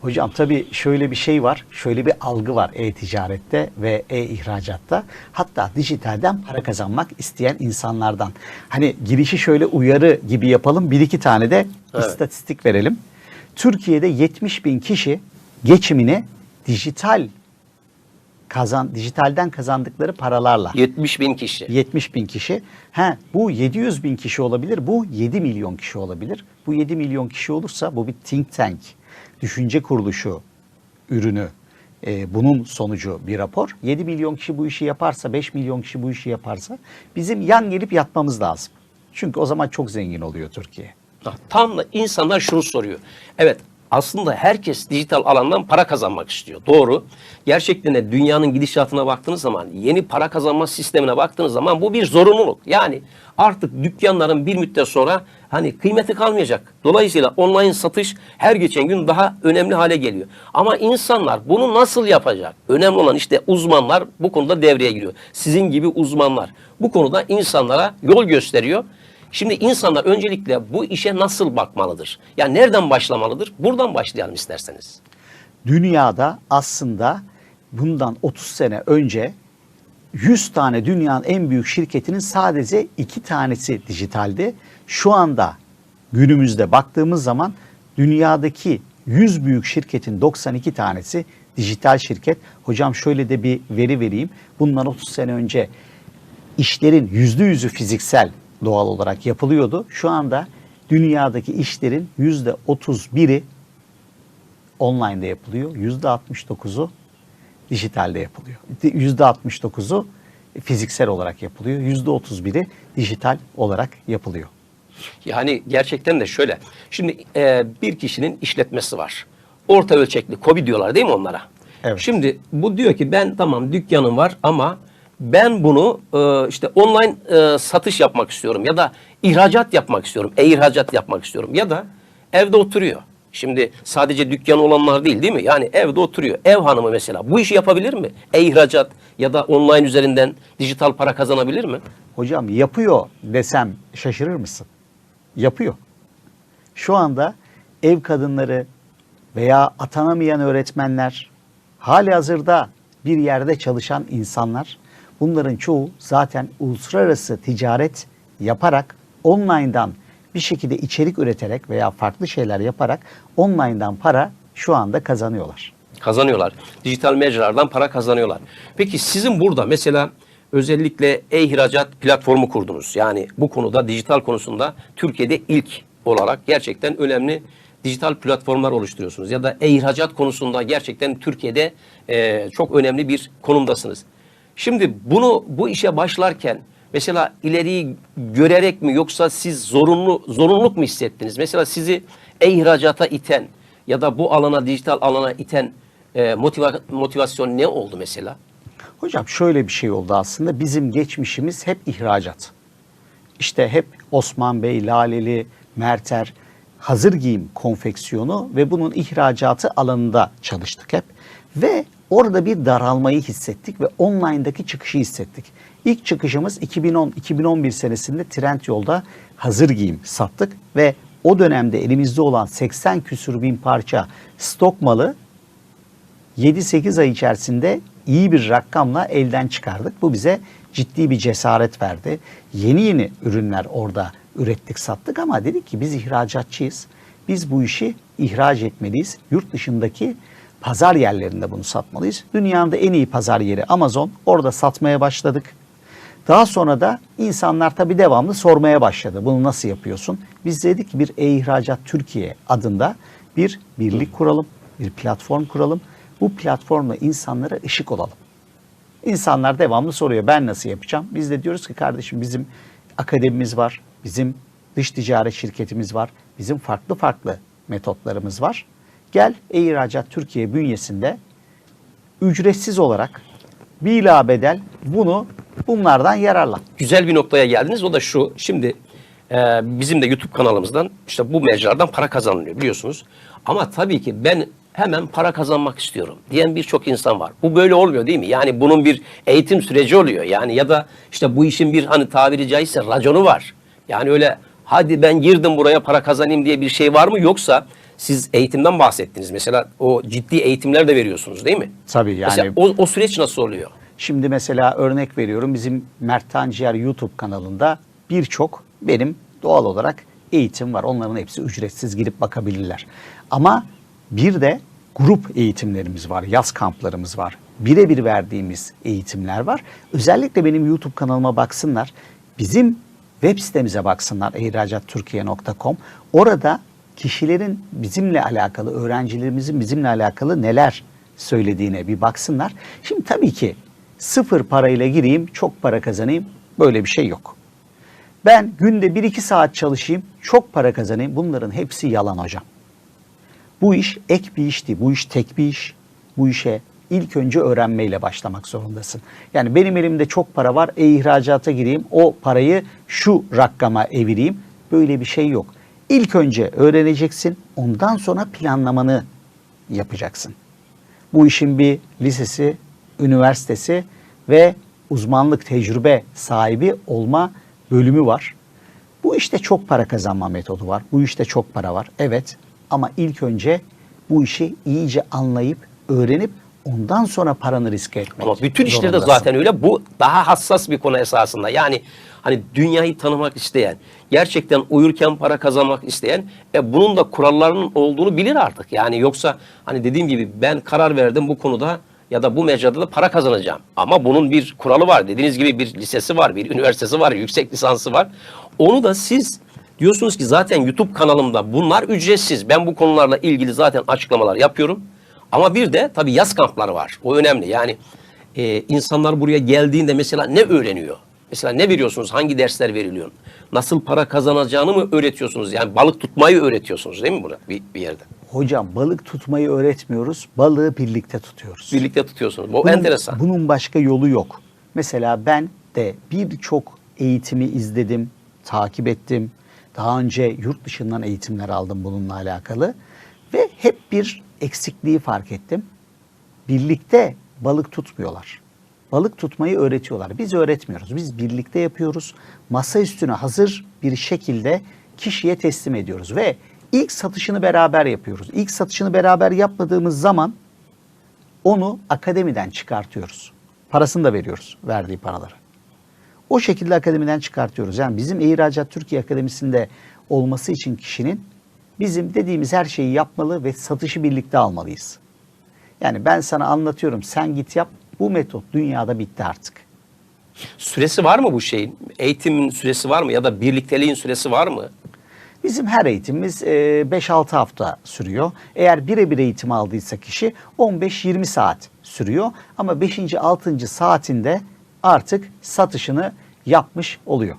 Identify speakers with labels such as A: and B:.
A: Hocam tabii şöyle bir şey var, şöyle bir algı var e-ticarette ve e-ihracatta. Hatta dijitalden para kazanmak isteyen insanlardan. Hani girişi şöyle uyarı gibi yapalım, bir iki tane de
B: Evet.
A: istatistik verelim. Türkiye'de 70 bin kişi geçimini dijital kazan, dijitalden kazandıkları paralarla
B: 70 bin kişi.
A: 70 bin kişi. Ha, bu 700 bin kişi olabilir, bu 7 milyon kişi olabilir. Bu 7 milyon kişi olursa bu bir think tank, düşünce kuruluşu ürünü. Ee, bunun sonucu bir rapor. 7 milyon kişi bu işi yaparsa, 5 milyon kişi bu işi yaparsa bizim yan gelip yatmamız lazım. Çünkü o zaman çok zengin oluyor Türkiye.
B: Tam da insanlar şunu soruyor. Evet aslında herkes dijital alandan para kazanmak istiyor. Doğru. Gerçekten de dünyanın gidişatına baktığınız zaman, yeni para kazanma sistemine baktığınız zaman bu bir zorunluluk. Yani artık dükkanların bir müddet sonra hani kıymeti kalmayacak. Dolayısıyla online satış her geçen gün daha önemli hale geliyor. Ama insanlar bunu nasıl yapacak? Önemli olan işte uzmanlar bu konuda devreye giriyor. Sizin gibi uzmanlar bu konuda insanlara yol gösteriyor. Şimdi insanlar öncelikle bu işe nasıl bakmalıdır? Yani nereden başlamalıdır? Buradan başlayalım isterseniz.
A: Dünyada aslında bundan 30 sene önce 100 tane dünyanın en büyük şirketinin sadece iki tanesi dijitaldi. Şu anda günümüzde baktığımız zaman dünyadaki 100 büyük şirketin 92 tanesi dijital şirket. Hocam şöyle de bir veri vereyim. Bundan 30 sene önce işlerin yüzde yüzü fiziksel doğal olarak yapılıyordu. Şu anda dünyadaki işlerin yüzde 31'i online'da yapılıyor. Yüzde 69'u dijitalde yapılıyor. Yüzde 69'u fiziksel olarak yapılıyor. Yüzde 31'i dijital olarak yapılıyor.
B: Yani gerçekten de şöyle. Şimdi e, bir kişinin işletmesi var. Orta ölçekli kobi diyorlar değil mi onlara?
A: Evet.
B: Şimdi bu diyor ki ben tamam dükkanım var ama ben bunu e, işte online e, satış yapmak istiyorum ya da ihracat yapmak istiyorum. E-ihracat yapmak istiyorum ya da evde oturuyor. Şimdi sadece dükkanı olanlar değil değil mi? Yani evde oturuyor. Ev hanımı mesela bu işi yapabilir mi? E-ihracat ya da online üzerinden dijital para kazanabilir mi?
A: Hocam yapıyor desem şaşırır mısın? Yapıyor. Şu anda ev kadınları veya atanamayan öğretmenler, hali hazırda bir yerde çalışan insanlar, bunların çoğu zaten uluslararası ticaret yaparak online'dan bir şekilde içerik üreterek veya farklı şeyler yaparak online'dan para şu anda kazanıyorlar.
B: Kazanıyorlar. Dijital mecralardan para kazanıyorlar. Peki sizin burada mesela özellikle e-ihracat platformu kurdunuz. Yani bu konuda dijital konusunda Türkiye'de ilk olarak gerçekten önemli dijital platformlar oluşturuyorsunuz. Ya da e-ihracat konusunda gerçekten Türkiye'de e, çok önemli bir konumdasınız. Şimdi bunu bu işe başlarken mesela ileriyi görerek mi yoksa siz zorunlu zorunluluk mu hissettiniz? Mesela sizi e-ihracata iten ya da bu alana dijital alana iten e, motiva- motivasyon ne oldu mesela?
A: Hocam şöyle bir şey oldu aslında. Bizim geçmişimiz hep ihracat. İşte hep Osman Bey, Laleli, Merter hazır giyim konfeksiyonu ve bunun ihracatı alanında çalıştık hep. Ve orada bir daralmayı hissettik ve online'daki çıkışı hissettik. İlk çıkışımız 2010-2011 senesinde Trendyol'da hazır giyim sattık ve o dönemde elimizde olan 80 küsür bin parça stok malı 7-8 ay içerisinde iyi bir rakamla elden çıkardık. Bu bize ciddi bir cesaret verdi. Yeni yeni ürünler orada ürettik sattık ama dedik ki biz ihracatçıyız. Biz bu işi ihraç etmeliyiz. Yurt dışındaki pazar yerlerinde bunu satmalıyız. Dünyanın da en iyi pazar yeri Amazon. Orada satmaya başladık. Daha sonra da insanlar tabii devamlı sormaya başladı. Bunu nasıl yapıyorsun? Biz dedik ki bir e-ihracat Türkiye adında bir birlik kuralım, bir platform kuralım. Bu platformla insanlara ışık olalım. İnsanlar devamlı soruyor ben nasıl yapacağım? Biz de diyoruz ki kardeşim bizim akademimiz var, bizim dış ticaret şirketimiz var, bizim farklı farklı metotlarımız var. Gel e-ihracat Türkiye bünyesinde ücretsiz olarak bila bedel bunu bunlardan yararlan.
B: Güzel bir noktaya geldiniz. O da şu. Şimdi e, bizim de YouTube kanalımızdan işte bu mecralardan para kazanılıyor biliyorsunuz. Ama tabii ki ben hemen para kazanmak istiyorum diyen birçok insan var. Bu böyle olmuyor değil mi? Yani bunun bir eğitim süreci oluyor. Yani ya da işte bu işin bir hani tabiri caizse raconu var. Yani öyle hadi ben girdim buraya para kazanayım diye bir şey var mı? Yoksa siz eğitimden bahsettiniz. Mesela o ciddi eğitimler de veriyorsunuz değil mi?
A: Tabii yani
B: Mesela o, o süreç nasıl oluyor?
A: Şimdi mesela örnek veriyorum bizim Mert Tanciğer YouTube kanalında birçok benim doğal olarak eğitim var. Onların hepsi ücretsiz girip bakabilirler. Ama bir de grup eğitimlerimiz var, yaz kamplarımız var. Birebir verdiğimiz eğitimler var. Özellikle benim YouTube kanalıma baksınlar. Bizim web sitemize baksınlar ihracattürkiye.com. Orada kişilerin bizimle alakalı, öğrencilerimizin bizimle alakalı neler söylediğine bir baksınlar. Şimdi tabii ki sıfır parayla gireyim, çok para kazanayım böyle bir şey yok. Ben günde 1-2 saat çalışayım, çok para kazanayım. Bunların hepsi yalan hocam. Bu iş ek bir iş değil, bu iş tek bir iş. Bu işe ilk önce öğrenmeyle başlamak zorundasın. Yani benim elimde çok para var, e-ihracata gireyim, o parayı şu rakama evireyim. Böyle bir şey yok. İlk önce öğreneceksin, ondan sonra planlamanı yapacaksın. Bu işin bir lisesi, üniversitesi ve uzmanlık tecrübe sahibi olma bölümü var. Bu işte çok para kazanma metodu var. Bu işte çok para var. Evet ama ilk önce bu işi iyice anlayıp öğrenip ondan sonra paranı riske etmek.
B: Ama bütün işlerde
A: zorundasın.
B: zaten öyle. Bu daha hassas bir konu esasında. Yani hani dünyayı tanımak isteyen, gerçekten uyurken para kazanmak isteyen e, bunun da kurallarının olduğunu bilir artık. Yani yoksa hani dediğim gibi ben karar verdim bu konuda ya da bu mecrada da para kazanacağım. Ama bunun bir kuralı var. Dediğiniz gibi bir lisesi var, bir üniversitesi var, yüksek lisansı var. Onu da siz diyorsunuz ki zaten YouTube kanalımda bunlar ücretsiz. Ben bu konularla ilgili zaten açıklamalar yapıyorum. Ama bir de tabii yaz kampları var. O önemli. Yani e, insanlar buraya geldiğinde mesela ne öğreniyor? Mesela ne veriyorsunuz? Hangi dersler veriliyor? Nasıl para kazanacağını mı öğretiyorsunuz? Yani balık tutmayı öğretiyorsunuz değil mi burada bir, bir yerde?
A: Hocam balık tutmayı öğretmiyoruz. Balığı birlikte tutuyoruz.
B: Birlikte tutuyorsunuz. Bu
A: Bunun-
B: enteresan.
A: Bunun başka yolu yok. Mesela ben de birçok eğitimi izledim, takip ettim. Daha önce yurt dışından eğitimler aldım bununla alakalı. Ve hep bir eksikliği fark ettim. Birlikte balık tutmuyorlar. Balık tutmayı öğretiyorlar. Biz öğretmiyoruz. Biz birlikte yapıyoruz. Masa üstüne hazır bir şekilde kişiye teslim ediyoruz ve ilk satışını beraber yapıyoruz. İlk satışını beraber yapmadığımız zaman onu akademiden çıkartıyoruz. Parasını da veriyoruz verdiği paraları. O şekilde akademiden çıkartıyoruz. Yani bizim İhracat Türkiye Akademisi'nde olması için kişinin bizim dediğimiz her şeyi yapmalı ve satışı birlikte almalıyız. Yani ben sana anlatıyorum sen git yap. Bu metot dünyada bitti artık.
B: Süresi var mı bu şeyin? Eğitimin süresi var mı? Ya da birlikteliğin süresi var mı?
A: Bizim her eğitimimiz e, 5-6 hafta sürüyor. Eğer birebir eğitim aldıysa kişi 15-20 saat sürüyor. Ama 5. 6. saatinde artık satışını yapmış oluyor.